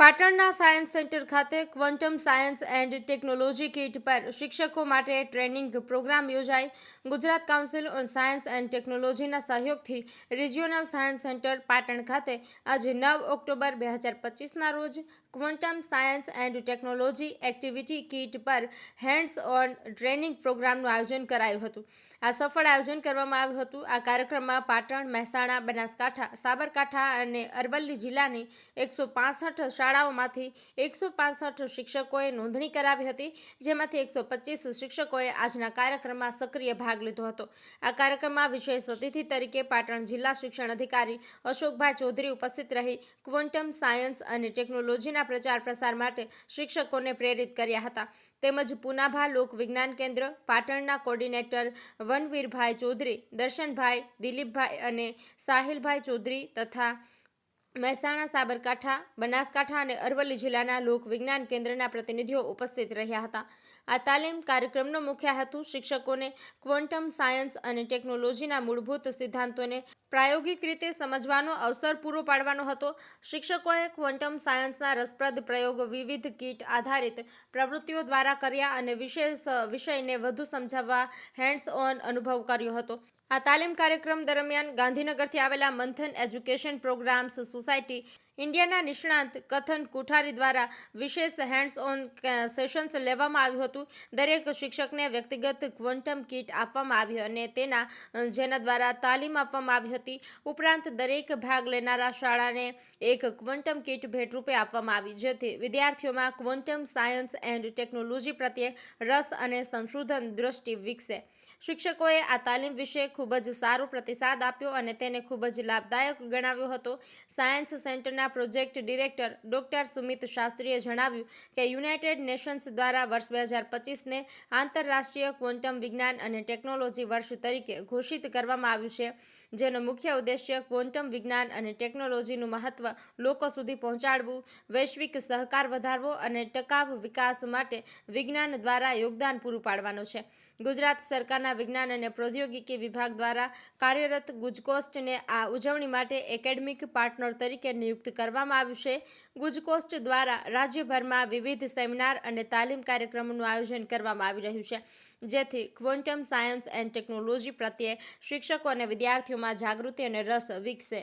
પાટણના science centre ખાતે quantum science and technology kit પર શિક્ષકો માટે ટ્રેનિંગ પ્રોગ્રામ યોજાઈ. Gujarat council on science and ટેકનોલોજીના સહયોગથી રિજિયોનલ સાયન્સ સેન્ટર પાટણ ખાતે આજે નવ ઓક્ટોબર બે હજાર પચીસના રોજ quantum science and technology activity kit પર હેન્ડ્સ ઓન ટ્રેનિંગ પ્રોગ્રામનું આયોજન કરાયું હતું. આ સફળ આયોજન કરવામાં આવ્યું હતું. આ કાર્યક્રમમાં પાટણ, મહેસાણા, બનાસકાંઠા, સાબરકાંઠા અને અરવલ્લી જિલ્લાની એકસો શાળાઓમાંથી એકસો શિક્ષકોએ નોંધણી કરાવી હતી, જેમાંથી એકસો શિક્ષકોએ આજના કાર્યક્રમમાં સક્રિય ભાગ લીધો હતો. આ કાર્યક્રમમાં વિશેષ અતિથિ તરીકે પાટણ જિલ્લા શિક્ષણ અધિકારી અશોકભાઈ ચૌધરી ઉપસ્થિત રહી. ક્વોન્ટમ સાયન્સ અને ટેકનોલોજીના પ્રચાર પ્રસાર માટે શિક્ષકોને પ્રેરિત કર્યા હતા. તેમજ પુનાભા લોક વિજ્ઞાન કેન્દ્ર, પાટણના કોર્ડિનેટર વનવીરભાઈ ચૌધરી, દર્શનભાઈ દિલીપભાઈ અને સાહિલભાઈ ચૌધરી તથા મહેસાણા, સાબરકાંઠા, બનાસકાંઠા અને અરવલ્લી જિલ્લાના લોક વિજ્ઞાન કેન્દ્રના પ્રતિનિધિઓ ઉપસ્થિત રહ્યા હતા. આ તાલીમ કાર્યક્રમનો મુખ્ય હેતુ શિક્ષકોને ક્વોન્ટમ સાયન્સ અને ટેકનોલોજીના મૂળભૂત સિદ્ધાંતોને પ્રાયોગિક રીતે સમજવાનો અવસર પૂરો પાડવાનો હતો. શિક્ષકોએ ક્વોન્ટમ સાયન્સના રસપ્રદ પ્રયોગો વિવિધ કીટ આધારિત પ્રવૃત્તિઓ દ્વારા કર્યા અને વિશેષ વિષયને વધુ સમજાવવા હેન્ડ્સ ઓન અનુભવ કર્યો હતો. આ તાલીમ કાર્યક્રમ દરમિયાન ગાંધીનગરથી આવેલા મંથન એજ્યુકેશન પ્રોગ્રામ્સ સોસાયટી, ઇન્ડિયાના નિષ્ણાંત કથન કુઠારી દ્વારા વિશેષ હેન્ડ્સ ઓન સેશન્સ લેવામાં આવ્યું હતું. દરેક શિક્ષકને વ્યક્તિગત ક્વોન્ટમ કીટ આપવામાં આવી અને તેના જેના દ્વારા તાલીમ આપવામાં આવી હતી. ઉપરાંત દરેક ભાગ લેનારા શાળાને એક ક્વોન્ટમ કીટ ભેટરૂપે આપવામાં આવી, જેથી વિદ્યાર્થીઓમાં ક્વોન્ટમ સાયન્સ એન્ડ ટેકનોલોજી પ્રત્યે રસ અને સંશોધન દ્રષ્ટિ વિકસે. શિક્ષકોએ આ તાલીમ વિશે ખૂબ જ સારો પ્રતિસાદ આપ્યો અને તેને ખૂબ જ લાભદાયક ગણાવ્યો હતો. સાયન્સ સેન્ટરના પ્રોજેક્ટ ડિરેક્ટર ડોક્ટર સુમિત શાસ્ત્રીએ જણાવ્યું કે, યુનાઇટેડ નેશન્સ દ્વારા વર્ષ બે હજાર પચીસને આંતરરાષ્ટ્રીય ક્વોન્ટમ વિજ્ઞાન અને ટેકનોલોજી વર્ષ તરીકે ઘોષિત કરવામાં આવ્યું છે, જેનો મુખ્ય ઉદ્દેશ્ય ક્વોન્ટમ વિજ્ઞાન અને ટેકનોલોજીનું મહત્વ લોકો સુધી પહોંચાડવું, વૈશ્વિક સહકાર વધારવો અને ટકાઉ વિકાસ માટે વિજ્ઞાન દ્વારા યોગદાન પૂરું પાડવાનો છે. ગુજરાત સરકારના વિજ્ઞાન અને પ્રૌદ્યોગિકી વિભાગ દ્વારા કાર્યરત ગુજકોસ્ટને આ ઉજવણી માટે એકેડમિક પાર્ટનર તરીકે નિયુક્ત કરવામાં આવ્યું છે. ગુજકોસ્ટ દ્વારા રાજ્યભરમાં વિવિધ સેમિનાર અને તાલીમ કાર્યક્રમોનું આયોજન કરવામાં આવી રહ્યું છે, જેથી ક્વોન્ટમ સાયન્સ એન્ડ ટેકનોલોજી પ્રત્યે શિક્ષકો અને વિદ્યાર્થીઓમાં જાગૃતિ અને રસ વિકસે.